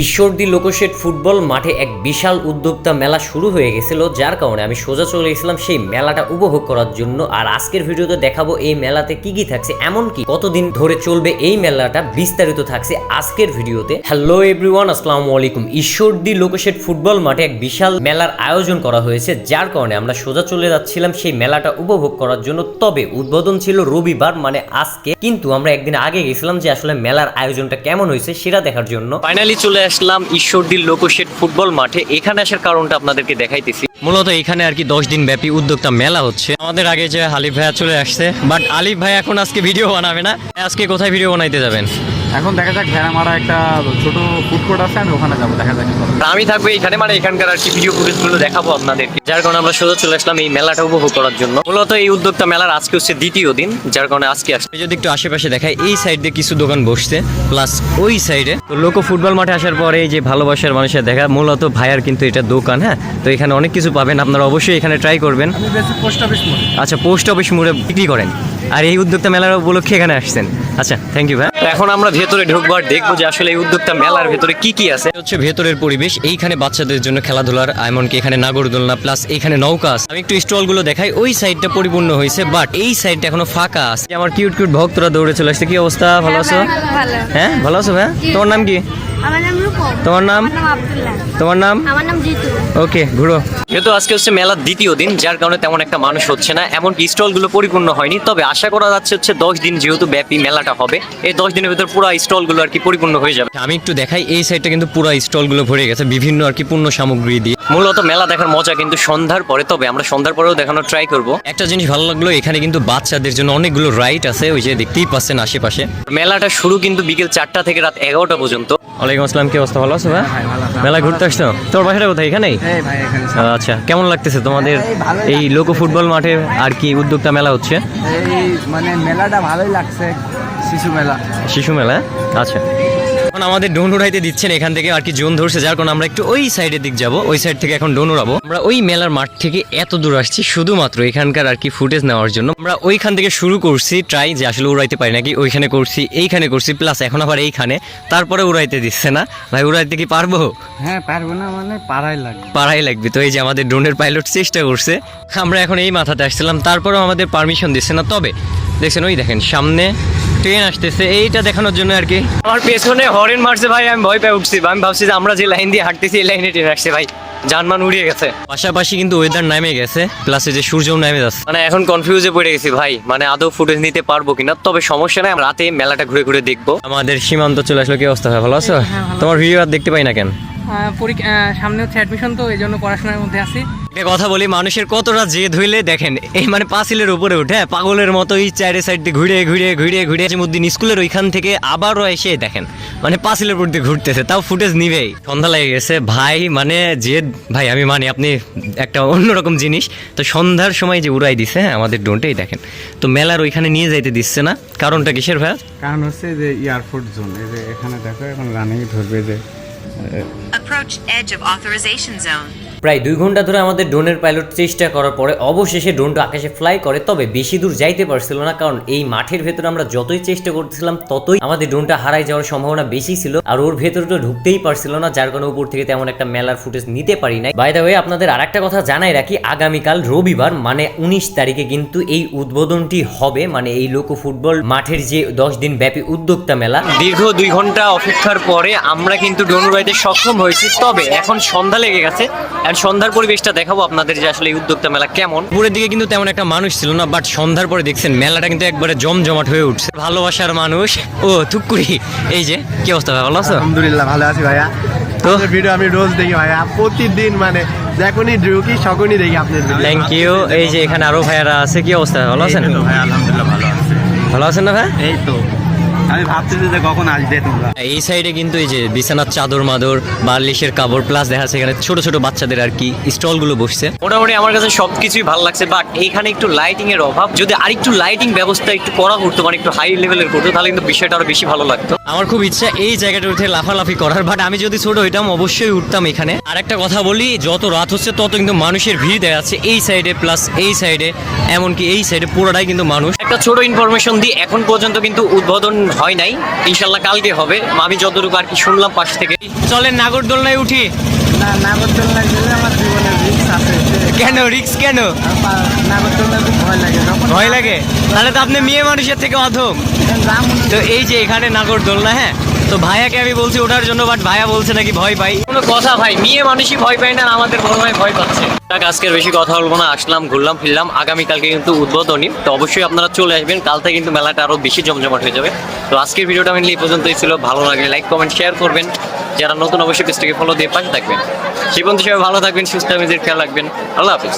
Ishwardi লোকশেট football মাঠে এক বিশাল উদ্যোক্তা মেলা শুরু হয়ে গেছিল, যার কারণে আমি সোজা চলে গেছিলাম সেই মেলাটা উপভোগ করার জন্য। আর আজকের ভিডিওতে দেখাবো এই মেলাতে কি কি থাকছে, এমনকি কতদিন ধরে চলবে এই মেলাটা বিস্তারিত থাকছে আজকের ভিডিওতে। হ্যালো এভরিওয়ান আসসালামু আলাইকুম। ঈশ্বরদী লোকশেট ফুটবল মাঠে এক বিশাল মেলার আয়োজন করা হয়েছে, যার কারণে আমরা সোজা চলে যাচ্ছিলাম সেই মেলাটা উপভোগ করার জন্য। তবে উদ্বোধন ছিল রবিবার মানে আজকে। কিন্তু আমরা একদিন আগে গেছিলাম যে আসলে মেলার আয়োজনটা কেমন হয়েছে সেটা দেখার জন্য। ফাইনালি চলে আসলাম ঈশ্বরদীর লোকশেট ফুটবল মাঠে। এখানে আসার কারণটা আপনাদেরকে দেখাইতেছি। মূলত এখানে আর কি দশ দিন ব্যাপী উদ্যোক্তা মেলা হচ্ছে। আমাদের আগে যে আলিফ ভাইয়া চলে আসছে, বাট আলিফ ভাই এখন আজকে ভিডিও বানাবে না। আজকে কোথায় ভিডিও বানাইতে যাবেন? এখন দেখা যাক ভেড়া মারা একটা ছোট ফুড কোর্ট আছে আমি ওখানে যাব দেখা যাক আমি থাকব এখানে মানে এখানকার আর কি ভিডিও ফুটেজগুলো দেখাবো আপনাদেরকে। যার কারণে আমরা সোজা চলে আসলাম এই মেলাটা উপভোগ করার জন্য। মূলত এই উদ্যোক্তা মেলার আজকে হচ্ছে দ্বিতীয় দিন যার কারণে আজকে আসছে যদি একটু আশেপাশে দেখাই এই সাইড দিয়ে কিছু দোকান বসছে প্লাস ওই সাইডে তো লোক ফুটবল মাঠে আসার পরে এই যে ভালোবাসার মানুষের দেখা মূলত ভাইয়ার কিন্তু এটা দোকান হ্যাঁ? তো এখানে অনেক কিছু পাবেন আপনারা অবশ্যই এখানে ট্রাই করবেন। আমি বেশি পোস্ট অফিস মোড়ে আচ্ছা পোস্ট অফিস মোড়ে বিক্রি করেন। আর এই উদ্যোক্তা মেলার উপলক্ষে এখানে আসছেন। আচ্ছা থ্যাংক ইউ ভাই। এখন আমরা ভেতরে ঢুকবো আর দেখব যে আসলে এই উদ্যোক্তা মেলার ভেতরে কি কি আছে। হচ্ছে ভেতরের পরিবেশ এইখানে বাচ্চাদের জন্য খেলাধুলার এমনকি এখানে নাগরদোলনা প্লাস এখানে নৌকা আছে। আমি একটু স্টলগুলো দেখাই ওই সাইডটা পরিপূর্ণ হয়েছে বাট এই সাইডটা এখনও ফাঁকা আছে। আমার কিউট কিউট ভক্তরা দৌড়ে চলে আসছে। কি অবস্থা? ভালো আছো? হ্যাঁ ভালো আছো ভাই? তোমার নাম কি? আমার নাম তোমার নাম? আমার নাম আব্দুল্লাহ। তোমার নাম? আমার নাম জিতু। ওকে ঘুরো। যেহেতু আজকে হচ্ছে মেলার দ্বিতীয় দিন যার কারণে তেমন একটা মানুষ হচ্ছে না। এমনকি স্টলগুলো পরিপূর্ণ হয়নি তবে আশা করা যাচ্ছে হচ্ছে দশ দিন যেহেতু ব্যাপী মেলাটা হবে এই দশ দিনের ভিতর পুরো স্টলগুলো আর কি পরিপূর্ণ হয়ে যাবে। আমি একটু দেখাই এই সাইডটা কিন্তু পুরো স্টলগুলো ভরে গেছে বিভিন্ন আর কি পূর্ণ সামগ্রী দিয়ে। মূলত মেলা দেখার মজা কিন্তু সন্ধ্যার পরে তবে আমরা সন্ধ্যার পরেও দেখানোর ট্রাই করব। একটা জিনিস ভালো লাগল এখানে কিন্তু বাচ্চাদের জন্য অনেকগুলো রাইড আছে ওই যে দেখতেই পাচ্ছেন আশেপাশে। মেলাটা শুরু কিন্তু বিকেল চারটা থেকে রাত এগারোটা পর্যন্ত। ওয়ালাইকুম আসসালাম কি অবস্থা ভালো আছো ভাই হ্যাঁ, মেলা ঘুরতে আসছো? তোর বাসাটা কোথায়? এখানেই? ভাই আচ্ছা কেমন লাগতেছে তোমাদের এই লোক ফুটবল মাঠে আর কি উদ্যোক্তা মেলা হচ্ছে? মানে মেলাটা ভালোই লাগছে শিশু মেলা। শিশু মেলা? আচ্ছা। আমাদের ডোন উড়াইতে দিচ্ছেন এখান থেকে আর কি জোন ধরছে যার কারণে আমরা একটু ওই সাইডের দিক যাব ওই সাইড থেকে এখন ডোন উড়াবো। আমরা ওই মেলার মাঠ থেকে এত দূর আসছি শুধুমাত্র এখানকার আর কি ফুটেজ নেওয়ার জন্য। আমরা ওইখান থেকে শুরু করছি ট্রাই যে আসলে উড়াইতে পারি নাকি ওইখানে করছি এইখানে করছি প্লাস এখন আবার এইখানে। তারপরে উড়াইতে দিচ্ছে না। ভাই উড়াইতে কি পারব? হ্যাঁ পারব না মানে পাড়াই লাগবে। পাড়াই লাগবে। তো এই যে আমাদের ড্রোনের পাইলট চেষ্টা করছে আমরা এখন এই মাথাতে আসছিলাম তারপরেও আমাদের পারমিশন দিচ্ছে না। তবে দেখছেন ওই দেখেন সামনে ট্রেন আসতেছে। এইটা দেখানোর জন্য আর কি। আমার পেছনে হরেন মারছে ভাই আমি ভয় পেয়ে উঠছি। আমি ভাবছি যে আমরা যে লাইন দিয়ে হাঁটতেছি এই লাইনে ট্রেন আসছে ভাই। যানবাহন উড়িয়ে গেছে। পাশাপাশি কিন্তু ওয়েদার নামে গেছে প্লাস এই যে সূর্যও নামে যাচ্ছে। মানে এখন কনফিউজে পড়ে গেছি ভাই মানে আদৌ ফুটেজ নিতে পারব কিনা? তবে সমস্যা নাই আমরা রাতে মেলাটা ঘুরে ঘুরে দেখব। আমাদের সীমান্ত চলে আসলো কি অবস্থা? ভালো আছো? তোমার ভিডিও আর দেখতে পাই না কেন? পরীক্ষা সামনে হচ্ছে অ্যাডমিশন তো এই জন্য পড়াশোনার মধ্যে আছি। একটা কথা বলি মানুষের কতটা জেদ হইলে দেখেন এই মানে পাঁচিলের উপরে উঠে হ্যাঁ, পাগলের মতো এই চারে সাইড দিয়ে ঘুরে ঘুরে ঘুরে ঘুরে মুদ্দিন স্কুলের ওইখান থেকে আবারও এসে দেখেন মানে পাঁচিলের উপর দিয়ে ঘুরতেছে তাও ফুটেজ নিবেই সন্ধ্যা লেগে গেছে ভাই মানে জেদ ভাই আমি মানি আপনি একটা অন্যরকম জিনিস তো সন্ধ্যার সময় যে উড়াই দিছে হ্যাঁ আমাদের ডোনটাই দেখেন তো মেলার ওইখানে নিয়ে যাইতে দিচ্ছে না কারণটা কিসের ভাই কারণ হচ্ছে যে এয়ারপোর্ট জোন এই যে এখানে দেখো এখন রানিং ধরবে যে Approach edge of authorization zone. প্রায় দুই ঘণ্টা ধরে আমাদের ড্রোনের পাইলট চেষ্টা করার পরে অবশেষে ড্রোনটা আকাশে ফ্লাই করে। তবে বেশি দূর যাইতে পারছিল না, কারণ এই মাঠের ভেতরে আমরা যতই চেষ্টা করতেছিলাম, ততই আমাদের ড্রোনটা হারাই যাওয়ার সম্ভাবনা বেশি ছিল আর ওর ভেতরে তো ঢুকতেই পারছিল না, যার কারণে উপর থেকে তেমন একটা মেলার ফুটেজ নিতে পারি নাই। বাই দা ওয়ে আপনাদের আরেকটা কথা জানাই রাখি, আগামীকাল রবিবার মানে উনিশ তারিখে কিন্তু এই উদ্বোধনটি হবে মানে এই লোক ফুটবল মাঠের যে দশ দিন ব্যাপী উদ্যোক্তা মেলা। দীর্ঘ দুই ঘণ্টা অপেক্ষার পরে আমরা কিন্তু ড্রোন উড়াইতে সক্ষম হয়েছি, তবে এখন সন্ধ্যা লেগে গেছে আর সন্ধ্যার পরিবেশটা দেখাবো আপনাদের যে আসলে এই উদ্যোক্তা মেলা কেমন। উপরের দিকে কিন্তু তেমন একটা মানুষ ছিল না বাট সন্ধ্যার পরে দেখছেন মেলাটা কিন্তু একবারে জমজমাট হয়ে উঠছে। ভালোবাসার মানুষ। ও থুকুরি এই যে কি অবস্থা ভাই ভালো আছো? আলহামদুলিল্লাহ ভালো আছি ভাইয়া। তো? ভিডিও আমি রোজ দেখি ভাইয়া প্রতিদিন মানে যখনই ঢুকি সকনই দেখি ভিডিও থ্যাংক ইউ এই যে এখানে আরও ভাইয়ারা আছে কি অবস্থা? ভালো আছেন? ভাই আলহামদুলিল্লাহ ভালো আছে। ভালো আছেন না ভাই? এই তো। আমি ভাবতেছি যে কখন আসবে তোমরা। এই সাইডে কিন্তু এই যে বিছানার চাদর মাদর বার্লিশের কাপড় প্লাস দেখা যাচ্ছে এখানে ছোট ছোট বাচ্চাদের আর কি স্টলগুলো বসছে। মোটামুটি আমার কাছে সবকিছুই ভালো লাগছে বাট এইখানে একটু লাইটিং এর অভাব। যদি আরেকটু লাইটিং ব্যবস্থা একটু করা করতো মানে একটু হাই লেভেলের করতো তাহলে কিন্তু বিষয়টা আরও বেশি ভালো লাগতো। আমার খুব ইচ্ছা এই জায়গাটা উঠে লাফালাফি করার বাট আমি যদি ছোট হইতাম অবশ্যই উঠতাম এখানে। আর একটা কথা বলি যত রাত হচ্ছে তত কিন্তু মানুষের ভিড় দেখা যাচ্ছে এই সাইডে প্লাস এই সাইডে এমনকি এই সাইডে পুরোটাই কিন্তু মানুষ। একটা ছোট ইনফরমেশন দিই এখন পর্যন্ত কিন্তু উদ্বোধন হয় নাই। ইনশাল্লাহ কালকে হবে। আমি যতটুকু আর কি শুনলাম পাশ থেকে। চলেন নাগরদোলনায় উঠি। না গেলে আমার জীবনে রিস্ক আছে। কেন? রিক্স কেন? নাগরদোলনা খুব ভয় লাগে ভয় লাগে? তাহলে তো আপনি মেয়ে মানুষের থেকে অধম। তো এই যে এখানে নাগরদোলনা হ্যাঁ? তো ভাইয়াকে আমি বলছি ওঠার জন্য বাট ভাইয়া বলছে নাকি ভয় পাই। কোনো কথা ভাই মেয়ে মানুষই ভয় পায় না আমাদের বড় ভাই ভয় পাচ্ছে। আজকের বেশি কথা বলব না আসলাম ঘুরলাম ফিরলাম আগামীকালকে কিন্তু উদ্বোধনী। তো অবশ্যই আপনারা চলে আসবেন কাল থেকে কিন্তু মেলাটা আরও বেশি জমজমাট হয়ে যাবে। তো আজকের ভিডিওটা আমি এই পর্যন্তই ছিল ভালো লাগলে লাইক কমেন্ট শেয়ার করবেন। যারা নতুন অবশ্যই পেজটাকে ফলো দিয়ে পাশে থাকবেন। সেই পর্যন্ত সবাই ভালো থাকবেন সুস্থ নিজের খেয়াল রাখবেন। আল্লাহ হাফিজ।